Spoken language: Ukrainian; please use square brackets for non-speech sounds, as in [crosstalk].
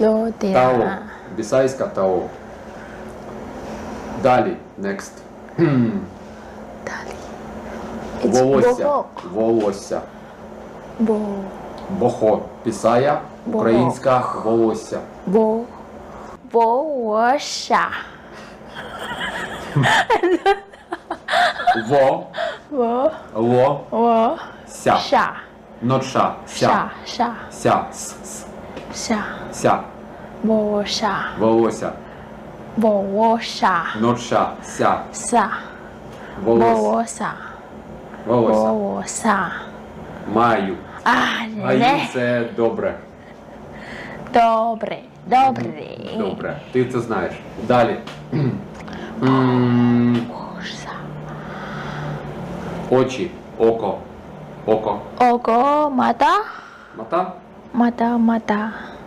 людина. Тао. Бісайська тао. Далі. Next. Далі. Волосся. Волосся. Бо. Бохо. Пісая. Українська волосся. Бо. Волосся. Во. Во. Ло. Во. Ся. Ша. Нотша. Ша. Ся. Ша. Ся. С. С. Ся. Волосся. Волосся. Волосся. Нотша. Ся. Са. Волосся. Волосся. Волосся. Маю. А, Маю не. це добре. Добре. Добре. Добре. Ти це знаєш. Далі. [clears throat] М, Очі. Око. Око. Ого, мата. Мата. Мата, мата.